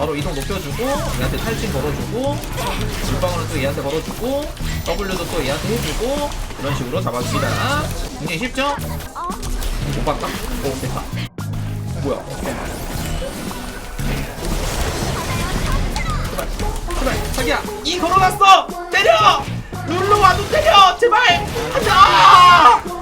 바로 이동 높여주고 얘한테 탈진 걸어주고 물방울은 또 얘한테 걸어주고 W도 또 얘한테 해주고 이런 식으로 잡아줍니다. 굉장히 쉽죠? 못 봤다? 오 됐다. 뭐야? 제발 제발. 자기야 이 걸어놨어! 때려! 룰루 와도 때려! 제발! 가자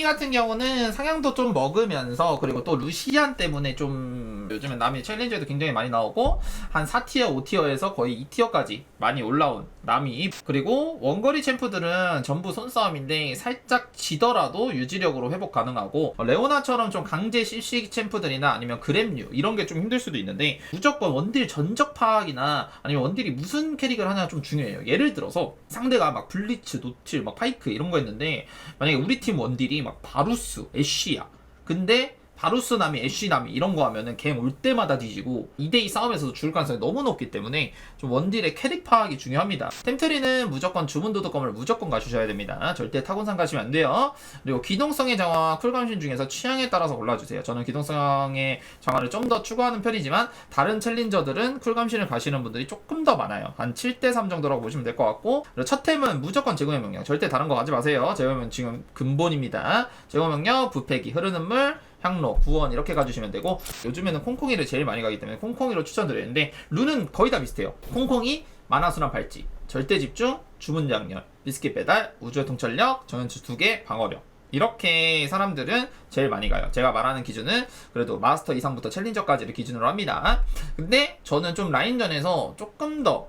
나미 같은 경우는 상향도 좀 먹으면서 그리고 또 루시안 때문에 좀 요즘엔 나미 챌린저에도 굉장히 많이 나오고 한 4티어, 5티어에서 거의 2티어까지 많이 올라온 나미 그리고 원거리 챔프들은 전부 손싸움인데 살짝 지더라도 유지력으로 회복 가능하고 어, 레오나처럼 좀 강제 CC 챔프들이나 아니면 그램류 이런 게 좀 힘들 수도 있는데 무조건 원딜 전적 파악이나 아니면 원딜이 무슨 캐릭을 하냐 좀 중요해요. 예를 들어서 상대가 막 블리츠, 노틸, 막 파이크 이런 거 했는데 만약에 우리 팀 원딜이 막 바루스, 애쉬야. 근데 바루스 남이 애쉬 남이 이런 거 하면은 갱 올 때마다 뒤지고 2대2 싸움에서도 죽을 가능성이 너무 높기 때문에 좀 원딜의 캐릭 파악이 중요합니다. 템트리는 무조건 주문 도덕검을 무조건 가주셔야 됩니다. 절대 타곤산 가시면 안 돼요. 그리고 기동성의 정화 쿨감신 중에서 취향에 따라서 골라주세요. 저는 기동성의 정화를 좀 더 추구하는 편이지만 다른 챌린저들은 쿨감신을 가시는 분들이 조금 더 많아요. 한 7대3 정도라고 보시면 될 것 같고 첫 템은 무조건 제공의 명령 절대 다른 거 가지 마세요. 제공은 지금 근본입니다. 제공 명령, 부패기, 흐르는 물, 향로, 구원 이렇게 가주시면 되고 요즘에는 콩콩이를 제일 많이 가기 때문에 콩콩이로 추천드리는데 룬은 거의 다 비슷해요. 콩콩이, 만화순환 발찌, 절대 집중, 주문 장렬, 비스킷 배달, 우주의 통찰력, 정연치 2개, 방어력 이렇게 사람들은 제일 많이 가요. 제가 말하는 기준은 그래도 마스터 이상부터 챌린저까지를 기준으로 합니다. 근데 저는 좀 라인전에서 조금 더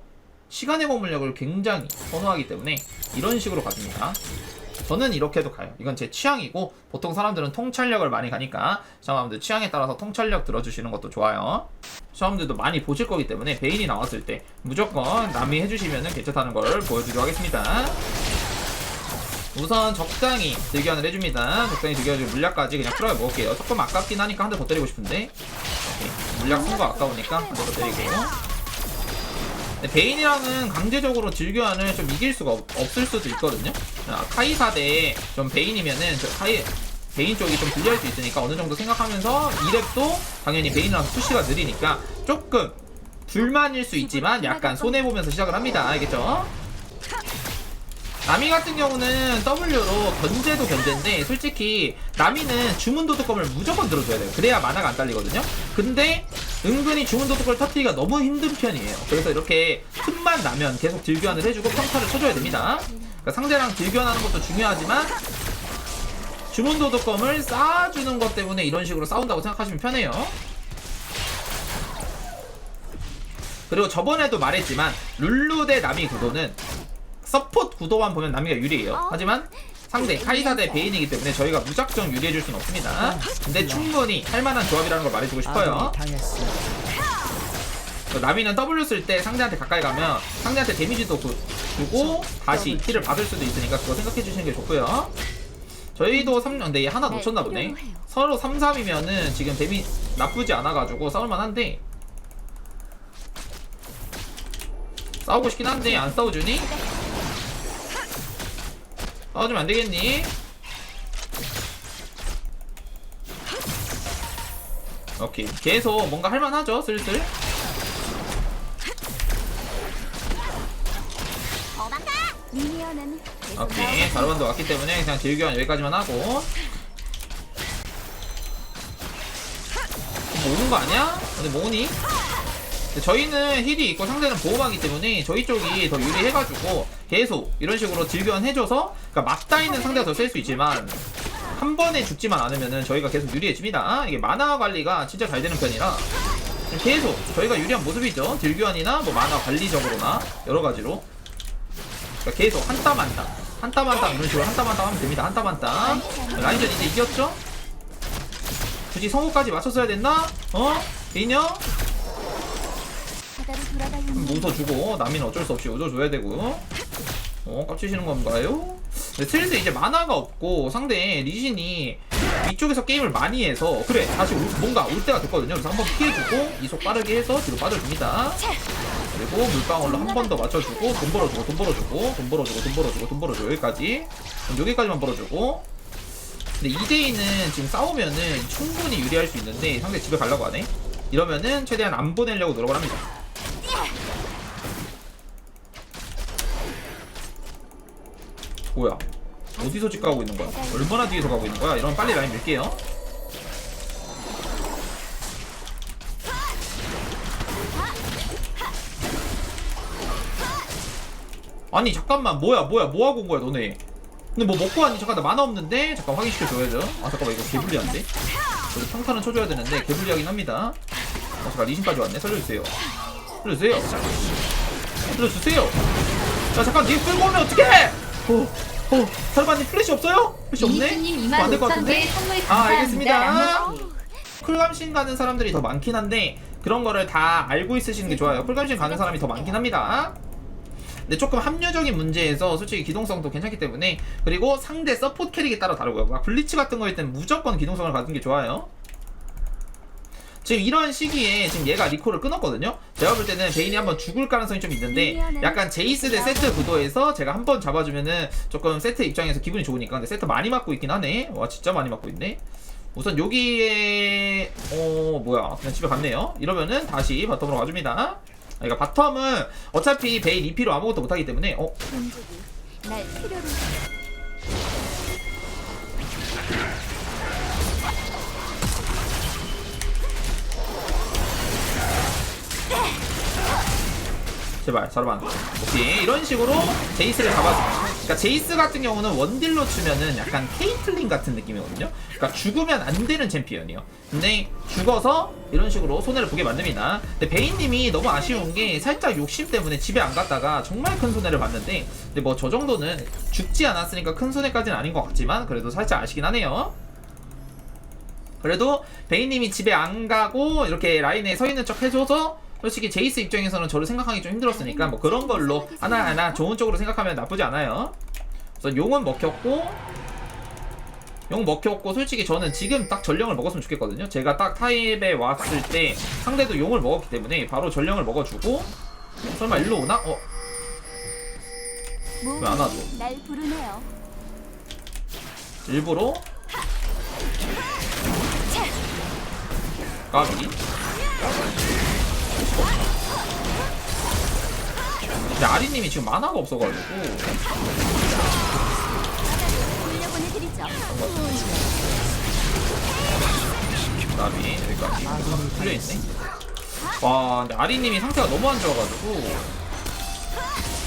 시간의 고물력을 굉장히 선호하기 때문에 이런 식으로 가줍니다. 저는 이렇게도 가요. 이건 제 취향이고 보통 사람들은 통찰력을 많이 가니까 시청자분들 취향에 따라서 통찰력 들어주시는 것도 좋아요. 시청자분들도 많이 보실 거기 때문에 베인이 나왔을 때 무조건 남이 해주시면 괜찮다는 걸 보여드리도록 하겠습니다. 우선 적당히 들견을 해줍니다. 적당히 들견을 물약까지 그냥 풀어 먹을게요. 조금 아깝긴 하니까 한 대 더 때리고 싶은데 오케이. 물약 쓴거 아까우니까 한 대 더 때리고 근데 베인이랑은 강제적으로 딜교환을 좀 이길 수가 없, 없을 수도 있거든요. 아, 카이사 대좀 베인이면은 저 카이 베인 쪽이 좀 불리할 수 있으니까 어느 정도 생각하면서 2렙도 당연히 베인이랑 푸시가 느리니까 조금 불만일 수 있지만 약간 손해 보면서 시작을 합니다. 알겠죠? 나미 같은 경우는 W로 견제도 견제인데 솔직히 나미는 주문 도둑검을 무조건 들어줘야 돼요. 그래야 만화가 안 딸리거든요. 근데 은근히 주문 도둑을 터뜨리기가 너무 힘든 편이에요. 그래서 이렇게 틈만 나면 계속 딜교환을 해주고 평타를 쳐줘야 됩니다. 그러니까 상대랑 딜교환하는 것도 중요하지만 주문 도둑검을 쌓아주는 것 때문에 이런 식으로 싸운다고 생각하시면 편해요. 그리고 저번에도 말했지만 룰루 대 나미 구도는 서포트 구도만 보면 나미가 유리해요. 하지만 상대 카이사 대 베인이기 때문에 저희가 무작정 유리해줄 수는 없습니다. 근데 충분히 할만한 조합이라는 걸 말해주고 싶어요. 당했어. 그 나미는 W 쓸 때 상대한테 가까이 가면 상대한테 데미지도 그- 주고 다시 힐을 받을 수도 있으니까 그거 생각해 주시는 게 좋고요. 저희도 3, 근데 얘 하나 놓쳤나 보네. 서로 3, 3이면은 지금 데미 나쁘지 않아가지고 싸울만 한데 싸우고 싶긴 한데 안 싸워주니? 싸워주면 안 되겠니? 오케이 계속 뭔가 할만하죠 슬슬 오케이 가로반도 왔기 때문에 그냥 딜교환 여기까지만 하고 모으는 거 아니야? 근데 모으니? 저희는 힐이 있고 상대는 보호막이기 때문에 저희 쪽이 더 유리해가지고 계속 이런 식으로 딜교환 해줘서 그러니까 맞다 있는 상대가 더 셀 수 있지만 한 번에 죽지만 않으면은 저희가 계속 유리해집니다. 이게 만화 관리가 진짜 잘 되는 편이라 계속 저희가 유리한 모습이죠. 딜교환이나 뭐 만화 관리적으로나 여러 가지로 그러니까 계속 한 땀 한 땀, 한 땀 한땀 이런 식으로 한 땀 한땀 하면 됩니다. 한 땀 한 땀. 라인전 이제 이겼죠? 굳이 성우까지 맞췄어야 됐나? 어? 개인형? 돌아가는 웃어주고 남이는 어쩔 수 없이 웃어줘야 되고. 어? 깝치시는 건가요? 근데 트렌드 이제 만화가 없고 상대 리신이 위쪽에서 게임을 많이 해서 그래 다시 올- 뭔가 올 때가 됐거든요. 그래서 한 번 피해주고 이속 빠르게 해서 뒤로 빠져줍니다. 그리고 물방울로 한 번 더 맞춰주고 돈 벌어주고 돈 벌어주고 돈 벌어주고 돈 벌어주고 돈 벌어주고 여기까지. 그럼 여기까지만 벌어주고. 근데 2대2는 지금 싸우면은 충분히 유리할 수 있는데 상대 집에 가려고 하네. 이러면은 최대한 안 보내려고 노력을 합니다 뭐야? 어디서 집 가고 있는 거야? 얼마나 뒤에서 가고 있는 거야? 이러면 빨리 라인 밀게요. 아니 잠깐만. 뭐야 뭐야? 뭐하고 온 거야 너네? 근데 뭐 먹고 왔니? 잠깐 나 만화 없는데? 잠깐 확인시켜줘야죠 아 잠깐만. 이거 개불리한데? 우리 평타는 쳐줘야 되는데 개불리하긴 합니다. 어 잠깐. 리신까지 왔네. 살려주세요. 살려주세요. 살려주세요. 자 잠깐. 니 끌고 오면 어떡해 어, 어, 설마님 플래시 없어요? 플래시 없네? 어, 안될 2만 것 5천 같은데? 아. 알겠습니다 쿨감신 가는 사람들이 더 많긴 한데 그런 거를 다 알고 있으시는 게 좋아요 쿨감신 가는 사람이 더 많긴 합니다 근데 조금 합리적인 문제에서 솔직히 기동성도 괜찮기 때문에 그리고 상대 서포트 캐릭에 따라 다르고요 막 블리츠 같은 거일 때는 무조건 기동성을 가진 게 좋아요 지금 이런 시기에 지금 얘가 리콜을 끊었거든요. 제가 볼 때는 베인이 한번 죽을 가능성이 좀 있는데 약간 제이스 대 세트 구도에서 제가 한 번 잡아주면은 조금 세트 입장에서 기분이 좋으니까. 근데 세트 많이 맞고 있긴 하네. 와 진짜 많이 맞고 있네. 우선 여기에 어 뭐야. 그냥 집에 갔네요. 이러면은 다시 바텀으로 가줍니다. 아, 그러니까 바텀은 어차피 베인 2피로 아무것도 못하기 때문에 어 제발 자르반 오케이. 이런 식으로 제이스를 잡아줍니다. 그러니까 제이스 같은 경우는 원딜로 치면은 약간 케이틀린 같은 느낌이거든요. 그러니까 죽으면 안 되는 챔피언이에요. 근데 죽어서 이런 식으로 손해를 보게 만듭니다. 근데 베인님이 너무 아쉬운 게 살짝 욕심 때문에 집에 안 갔다가 정말 큰 손해를 봤는데 근데 뭐 저 정도는 죽지 않았으니까 큰 손해까지는 아닌 것 같지만 그래도 살짝 아쉽긴 하네요. 그래도 베인님이 집에 안 가고 이렇게 라인에 서 있는 척 해줘서 솔직히 제이스 입장에서는 저를 생각하기 좀 힘들었으니까 뭐 그런 걸로 하나하나 좋은 쪽으로 생각하면 나쁘지 않아요. 그래서 용은 먹혔고 용 먹혔고 솔직히 저는 지금 딱 전령을 먹었으면 좋겠거든요. 제가 딱 타입에 왔을 때 상대도 용을 먹었기 때문에 바로 전령을 먹어주고 설마 일로 오나? 어? 왜 안 와줘? 날 부르네요. 일부러 까비 근데 아리님이 지금 만화가 없어가지고. 나비 여기까지. 풀려있네? 와 근데 아리님이 상태가 너무 안 좋아가지고.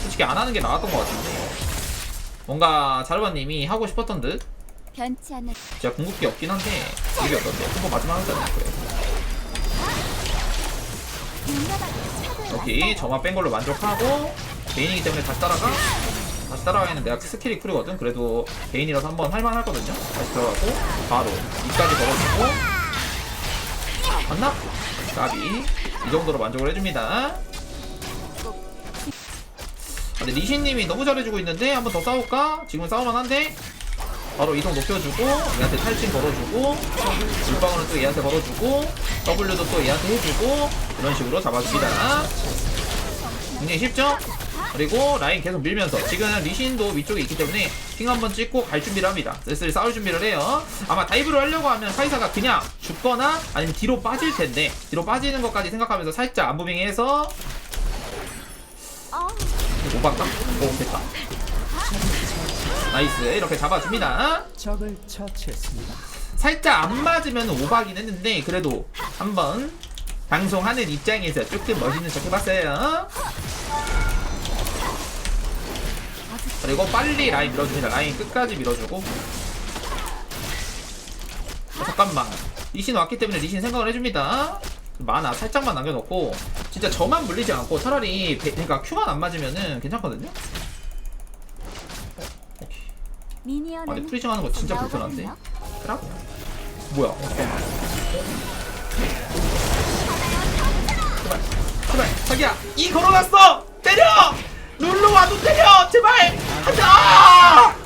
솔직히 안 하는 게 나았던 것 같은데. 뭔가 자르바님이 하고 싶었던 듯? 제가 궁극기 없긴 한데 이게 어떤데? 한번 마지막 그래 용감하게 차도에 오케이. 저만 뺀 걸로 만족하고 베인이기 때문에 다시 따라가 다시 따라가는 내가 스킬이 쿨이거든 그래도 베인이라서 한번 할만하거든요 다시 들어가고 바로 이까지 걸어주고 갔나? 까비 이 정도로 만족을 해줍니다 아, 근데 리신님이 너무 잘해주고 있는데 한번 더 싸울까? 지금 싸울만한데 바로 이동 높여주고 얘한테 탈진 걸어주고 물방울은 또 얘한테 걸어주고 W도 또 얘한테 해주고 이런 식으로 잡아줍니다. 굉장히 쉽죠? 그리고 라인 계속 밀면서 지금 리신도 위쪽에 있기 때문에 핑 한번 찍고 갈 준비를 합니다. 슬슬 싸울 준비를 해요. 아마 다이브를 하려고 하면 카이사가 그냥 죽거나 아니면 뒤로 빠질 텐데 뒤로 빠지는 것까지 생각하면서 살짝 안무빙해서. 어, 오박다? 오 됐다 나이스 이렇게 잡아줍니다 적을 처치했습니다. 살짝 안 맞으면 오바긴 했는데 그래도 한번 방송하는 입장에서 조금 멋있는 척 해봤어요. 그리고 빨리 라인 밀어줍니다. 라인 끝까지 밀어주고. 어, 잠깐만. 리신 왔기 때문에 리신 생각을 해줍니다. 만화 살짝만 남겨놓고 진짜 저만 물리지 않고 차라리 배- 그러니까 Q만 안 맞으면은 괜찮거든요. 미니언은 아니 프리징 하는 거 진짜 불편한데. 그럼? 뭐야? 어, 잠깐만. 제발, 제발, 자기야, 이 걸어놨어! 때려! 룰루 와도 때려! 제발! 하자!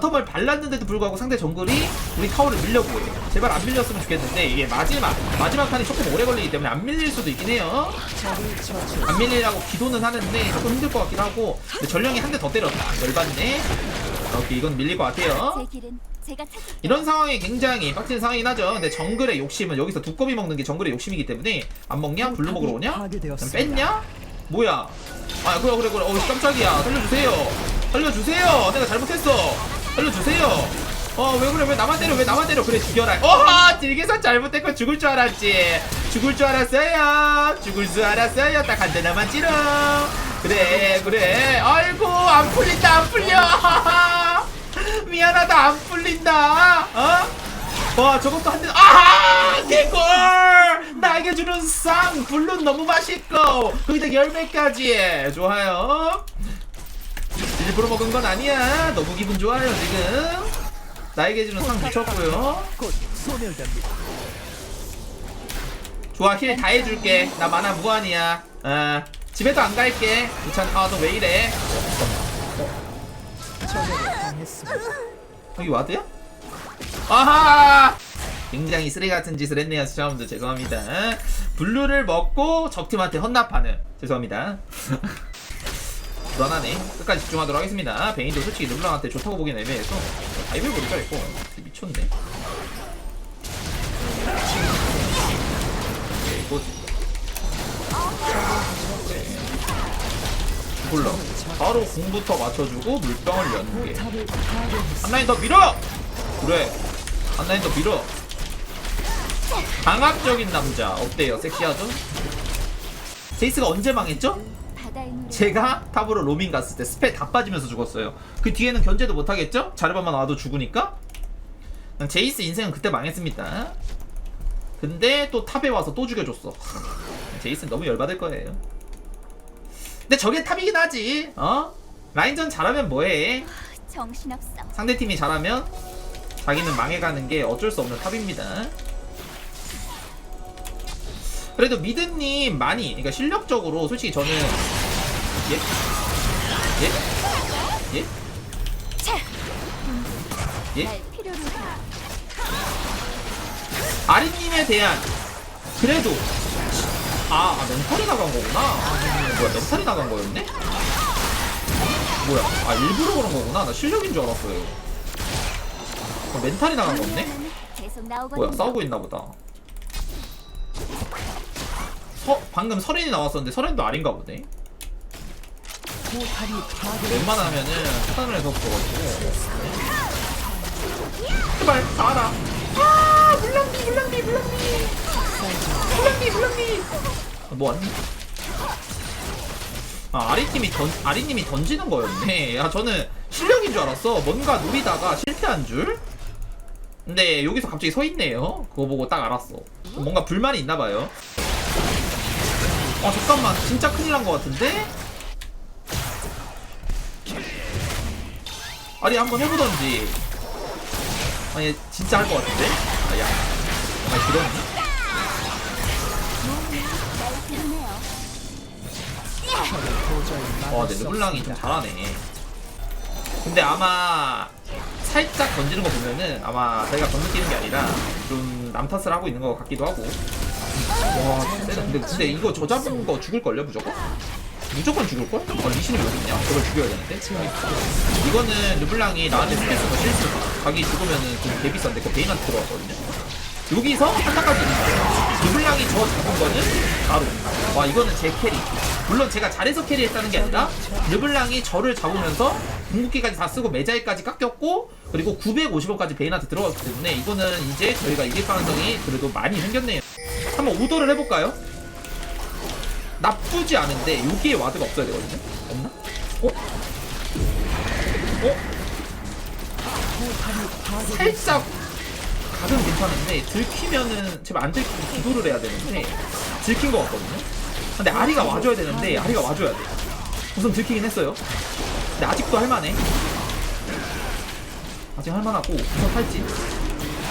바텀을 발랐는데도 불구하고 상대 정글이 우리 타워를 밀려고 해. 제발 안 밀렸으면 좋겠는데 이게 마지막 마지막 칸이 조금 오래 걸리기 때문에 안 밀릴 수도 있긴 해요. 안 밀리라고 기도는 하는데 조금 힘들 것 같긴 하고 전령이 한 대 더 때렸다. 열받네. 오케이 이건 밀릴 것 같아요. 이런 상황이 굉장히 빡치는 상황이긴 하죠. 근데 정글의 욕심은 여기서 두꺼비 먹는 게 정글의 욕심이기 때문에 안 먹냐? 블루 먹으러 오냐? 뺐냐? 뭐야? 아 그래 그래 그래. 어우 깜짝이야. 살려주세요. 살려주세요. 내가 잘못했어. 살려주세요. 어 왜 그래? 왜 나만 때려? 왜 나만 때려? 그래 죽여라. 어허 딜기선 잘못했고 죽을 줄 알았지. 죽을 줄 알았어요. 죽을 줄 알았어요. 딱 한 대나만 찌르. 그래 그래. 아이고 안 풀린다 안 풀려. 미안하다 안 풀린다. 어? 와 저것도 한대 아하 개꿀! 나에게 주는 상 블룬 너무 맛있고 거기다 열매까지. 좋아요 일부러 먹은 건 아니야 너무 기분 좋아요 지금 나에게 주는 상 미쳤고요. 좋아 힐 다 해줄게 나 만화 무한이야 어 집에도 안 갈게 우찬 아너 왜 이래. 여기 와드야? 아하! 굉장히 쓰레기 같은 짓을 했네요, 시청자분들. 죄송합니다. 블루를 먹고 적팀한테 헌납하는. 죄송합니다. 불안하네. 끝까지 집중하도록 하겠습니다. 베인도 솔직히 르블랑한테 좋다고 보기엔 애매해서 다이브를 보니까 있고 미쳤네. 이거 몰라. 바로 공부터 맞춰주고 물병을 여는 게. 탑을 파괴했습니다. 한 라인 더 밀어! 그래 한 라인 더 밀어 강압적인 남자 어때요 섹시하죠? 제이스가 언제 망했죠? 제가 탑으로 로밍 갔을 때 스페 다 빠지면서 죽었어요. 그 뒤에는 견제도 못하겠죠? 자르반만 와도 죽으니까? 제이스 인생은 그때 망했습니다. 근데 또 탑에 와서 또 죽여줬어. 제이스는 너무 열받을 거예요. 근데 저게 탑이긴 하지 어? 라인전 잘하면 뭐해? 정신없어. 상대팀이 잘하면 자기는 망해가는 게 어쩔 수 없는 탑입니다. 그래도 미드님 많이, 그러니까 실력적으로 솔직히 저는 예? 예? 예? 예? 아리님에 대한 그래도 아, 아 멘탈이 나간 거구나. 뭐야 멘탈이 나간 거였네? 뭐야? 아 일부러 그런 거구나. 나 실력인 줄 알았어요. 아, 멘탈이 나간 거네? 계속 나오거든 뭐야 싸우고 있나 보다. 서 방금 설인이 나왔었는데 설인도 아닌가 보네. 웬만하면은 차단을 해서 붙어가지고. 제발 나와라. 아 물렁미 물렁미 물렁미 물렁미 물렁미. 뭐 왔니? 아 아리님이 던 아리님이 던지는 거였네. 아 저는 실력인 줄 알았어. 뭔가 노리다가 실패한 줄. 근데 여기서 갑자기 서 있네요. 그거 보고 딱 알았어. 뭔가 불만이 있나 봐요. 아 잠깐만 진짜 큰일 난 것 같은데? 아니 한번 해보던지. 아니 진짜 할 것 같은데? 아야. 아 그러니? 날 부르네요 적을 도저히 와, 막을 내수 르블랑이 좀. 잘하네. 근데 아마 살짝 던지는 거 보면은 아마 자기가 건너뛰는 게 아니라 좀 남탓을 하고 있는 것 같기도 하고. 와, 진짜. 근데, 근데 이거 저 잡은 거 죽을걸요, 무조건? 무조건 죽을걸? 아, 리신이 왜 있냐? 저걸 죽여야 되는데? 이거는 르블랑이 나한테 스킬스가 실수. 자기 죽으면은 그 개비싼데 그 베인한테 들어왔거든요. 여기서 하나까지 있는 거예요. 르블랑이 저 잡은 거는 바로. 와, 이거는 제 캐리. 물론 제가 잘해서 캐리했다는 게 아니라 르블랑이 저를 잡으면서 궁극기까지 다 쓰고 매자이까지 깎였고 그리고 950원까지 베인한테 들어갔기 때문에 이거는 이제 저희가 이길 가능성이 그래도 많이 생겼네요. 한번 오더를 해볼까요? 나쁘지 않은데 여기에 와드가 없어야 되거든요. 없나? 어? 어? 살짝 각은 괜찮은데 들키면은 제발 안 들키고 기도를 해야 되는데 들킨 것 같거든요. 근데 아리가 와줘야 되는데 아리가 와줘야 돼. 우선 들키긴 했어요. 근데 아직도 할만해. 아직 할만하고 우선 탈지.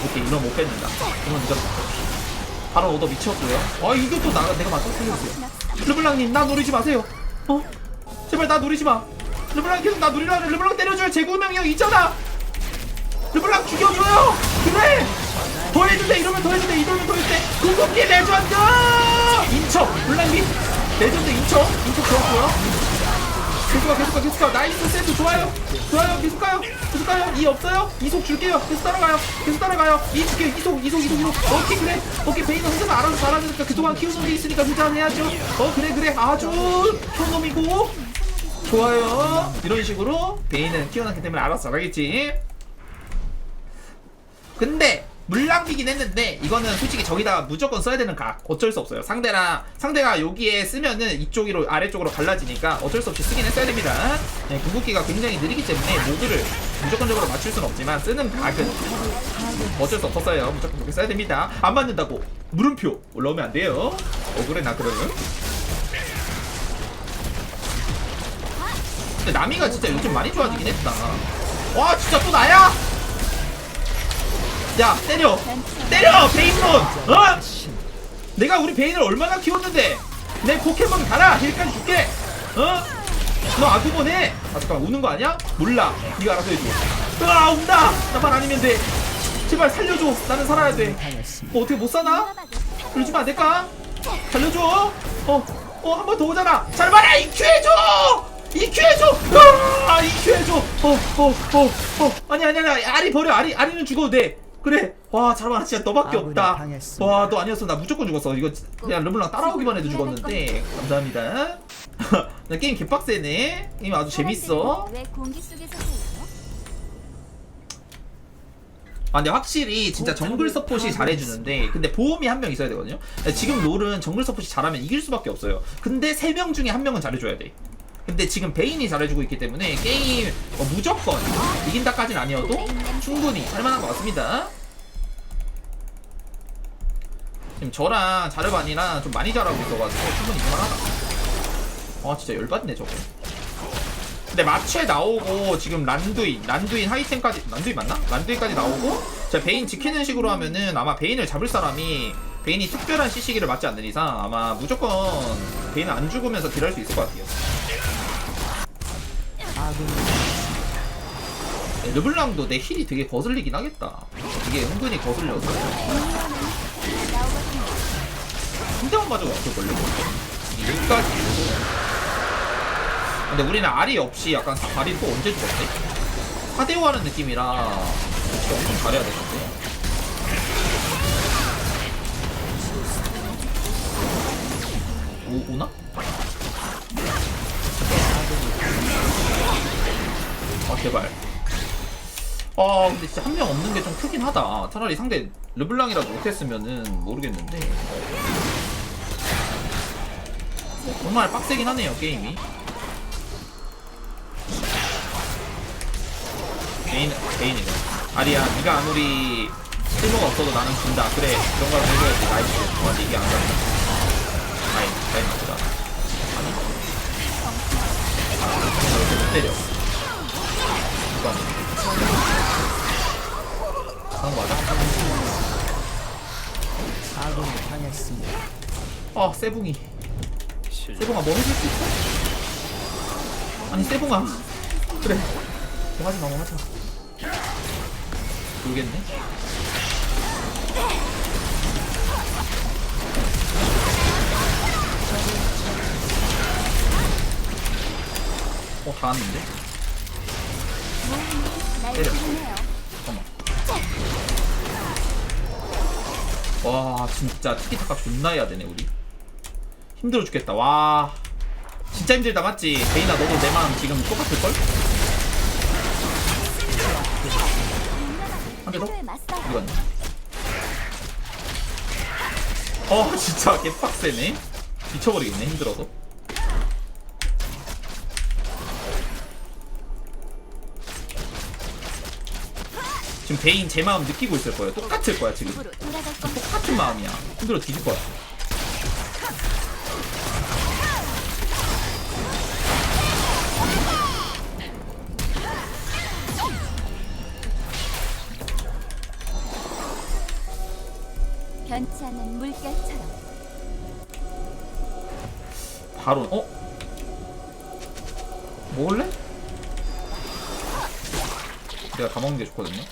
오케이 이건 못 뺏는다. 이건 늦었다. 바로 얻어 미쳤고요. 아 이게 또 나, 내가 맞춰 살려주세요. 르블랑님 나 노리지 마세요. 어? 제발 나 노리지 마. 르블랑 계속 나 노리라 르블랑 때려줘요. 제구명이 형 있잖아. 르블랑 죽여줘요 그래 더 해도 돼 이러면 더 해도 돼 이러면 더 해도 돼 궁극기 레전드! 인척 블랑비 레전드 인척 인척 좋았고요. 계속 가 계속 가 계속 가. 나이스 세트. 좋아요. 좋아요. 계속 가요. 계속 가요. 이 없어요. 이속 줄게요. 계속 따라가요. 계속 따라가요. 이 줄게요. 이속 이속 이속 이속. 오케이 그래. 오케이 베인은 혼자서 알아서 잘하니까 그동안 키우는 게 있으니까 괜찮아야죠. 어 그래 그래. 아주 좋은 놈이고. 좋아요. 이런 식으로 베인은 키워놨기 때문에 알아서 잘하겠지. 근데 물낭비긴 했는데 이거는 솔직히 저기다가 무조건 써야 되는 각. 어쩔 수 없어요. 상대랑 상대가 여기에 쓰면은 이쪽으로 아래쪽으로 갈라지니까 어쩔 수 없이 쓰긴 했어야 됩니다. 네, 궁극기가 굉장히 느리기 때문에 모두를 무조건적으로 맞출 수는 없지만 쓰는 각은 어쩔 수 없었어요. 무조건 그렇게 써야 됩니다. 안 맞는다고 물음표 올라오면 안 돼요. 억울해 나 그러면 근데 나미가 진짜 요즘 많이 좋아지긴 했다. 와 진짜 또 나야? 야 때려. 때려 베인론 어? 내가 우리 베인을 얼마나 키웠는데. 내 포켓몬 가라 힐까지 줄게. 어? 너 아구몬 해! 아 잠깐만 우는 거 아니야? 몰라. 네가 알아서 해줘. 으아 운다. 나만 아니면 돼. 제발 살려줘. 나는 살아야 돼. 뭐 어떻게 못 사나? 그러지면 안 될까? 살려줘. 어, 어 한 번 더 오잖아. 잘 봐라 EQ 해줘! EQ 해줘! 아 EQ 해줘! 어어 어 어. 아니 아니 아니 아리 버려. 아리 아리는 죽어도 돼 그래. 와 잘봐. 진짜 너밖에 없다. 당했습니다. 와 너 아니었어 나 무조건 죽었어. 이거 그냥 르블랑 따라오기만 해도 죽었는데. 감사합니다. 나 게임 개빡세네. 게임 아주 재밌어. 왜 공기 속에서 살죠? 아 근데 확실히 진짜 정글 서폿이 잘해주는데 근데 보험이 한 명 있어야 되거든요. 지금 롤은 정글 서폿이 잘하면 이길 수밖에 없어요. 근데 세 명 중에 한 명은 잘해줘야 돼 근데 지금 베인이 잘해주고 있기 때문에 게임 어, 무조건 이긴다까진 아니어도 충분히 할만한 것 같습니다 지금 저랑 자르반이랑 좀 많이 잘하고 있어가지고 충분히 이길만하다 아 진짜 열받네 저거 근데 마체 나오고 지금 란두인, 란두인 하이템까지 란두인 맞나? 란두인까지 나오고 자 베인 지키는 식으로 하면은 아마 베인을 잡을 사람이 베인이 특별한 CC기를 맞지 않는 이상 아마 무조건 베인은 안 죽으면서 딜할 수 있을 것 같아요. 르블랑도 내 힐이 되게 거슬리긴 하겠다. 이게 은근히 거슬려서 한 대만 맞아도 어떻게 걸려? 여기까지. 근데 우리는 알이 없이 약간 발이 또 언제 죽었지? 4대5 하는 느낌이라 엄청 잘해야 되는데. 아 근데 진짜 한 명 없는 게 좀 크긴 하다. 차라리 상대 르블랑이라도 못했으면은 모르겠는데. 정말 빡세긴 하네요 게임이. 개인 개인이네. 아리야 네가 아무리 쓸모가 없어도 나는 준다. 그래 그런 걸 해줘야지. 나이스. 와 이게 안 간다 라인 라인 맞다. 아니? 아 이렇게 못 때려. 이거 하는 거 맞아? 아군이 당했습니다. 아 세붕이 세붕아 뭐 해줄 수 있어? 아니 세붕아 그래 뭐 하지마 뭐 하지마 모르겠네 어 닿았는데? 날 때려. 와 진짜 티키타카 존나 해야 되네 우리 힘들어 죽겠다 와 진짜 힘들다 맞지? 베이나 너도 내 마음 지금 똑같을걸? 한대 더? 어디 갔냐? 어 진짜 개빡세네 미쳐버리겠네 힘들어서 지금 베인 제 마음 느끼고 있을 거예요 똑같을 거야 지금. 똑같은 마음이야 힘들어 뒤질 거야 변치 않는 물결처럼 바로 어? 먹을래? 내가 다 먹는 게 좋거든요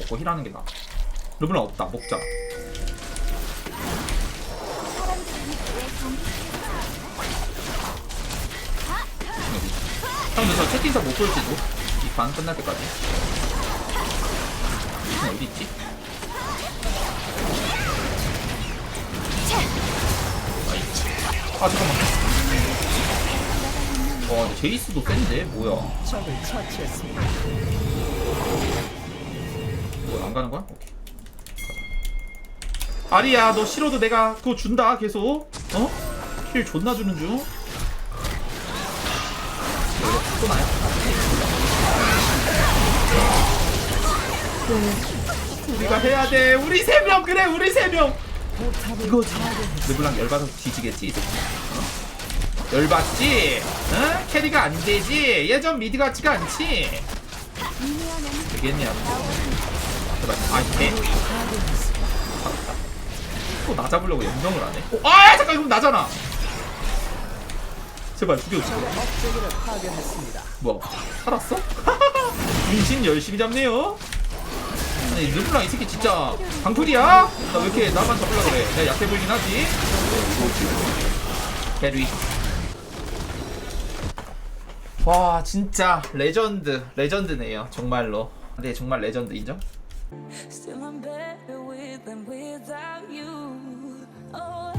먹고 힐하는 게 나아. 르블랑 없다. 먹자. 형들 저 채팅창 못 볼지도? 이 반 끝날 때까지? 채팅 어디 있지? 아 잠깐만. 와 제이스도 센데? 뭐야? 적을 처치했습니다. 가는 거야? 오케이 아리야 너 싫어도 내가 그거 준다 계속 어? 힐 존나 주는 중 이거 또 나야? 우리가 해야 돼 우리 세 명 그래 우리 세 명 이거지 르블랑 열받아서 뒤지겠지 이제 어? 열받지? 응? 캐리가 안 되지? 예전 미드 같지가 않지? 미니언은 되겠냐 제발 아개 또나 잡으려고 연명을 안 해? 어, 아 잠깐 이건 나잖아 제발 죽여 죽여. 뭐야 살았어? 분신 열심히 잡네요 아니 르블랑 이 새끼 진짜 방풀이야? 나 왜 이렇게 나만 잡으려고 그래 내가 약해 보이긴 하지 캐리 와 진짜 레전드 레전드네요 정말로 네 정말 레전드 인정? Still, I'm better with than without you. Oh,